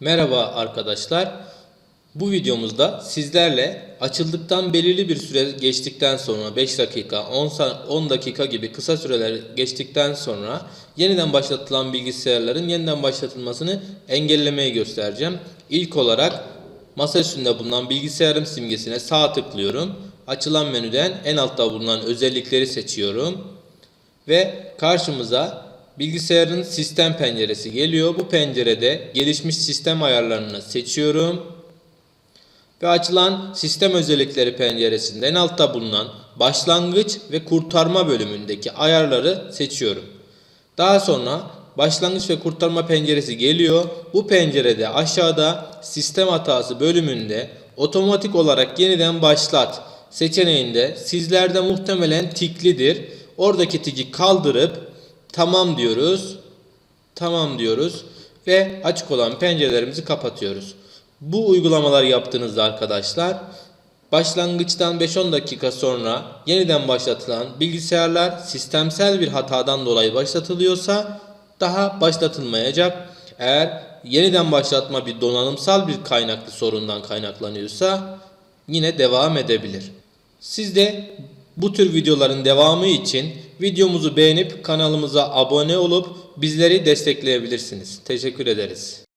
Merhaba arkadaşlar. Bu videomuzda sizlerle açıldıktan belirli bir süre geçtikten sonra 5 dakika, 10, sa- 10 dakika gibi kısa süreler geçtikten sonra yeniden başlatılan bilgisayarların yeniden başlatılmasını engellemeyi göstereceğim. İlk olarak masa üstünde bulunan bilgisayarım simgesine sağ tıklıyorum. Açılan menüden en altta bulunan özellikleri seçiyorum. Ve karşımıza bilgisayarın sistem penceresi geliyor. Bu pencerede gelişmiş sistem ayarlarını seçiyorum. Ve açılan sistem özellikleri penceresinde en altta bulunan başlangıç ve kurtarma bölümündeki ayarları seçiyorum. Daha sonra başlangıç ve kurtarma penceresi geliyor. Bu pencerede aşağıda sistem hatası bölümünde otomatik olarak yeniden başlat seçeneğinde sizlerde muhtemelen tiklidir. Oradaki tiki kaldırıp tamam diyoruz. Tamam diyoruz ve açık olan pencerelerimizi kapatıyoruz. Bu uygulamalar yaptığınızda arkadaşlar başlangıçtan 5-10 dakika sonra yeniden başlatılan bilgisayarlar sistemsel bir hatadan dolayı başlatılıyorsa daha başlatılmayacak. Eğer yeniden başlatma bir donanımsal bir kaynaklı sorundan kaynaklanıyorsa yine devam edebilir. Siz de bu tür videoların devamı için videomuzu beğenip kanalımıza abone olup bizleri destekleyebilirsiniz. Teşekkür ederiz.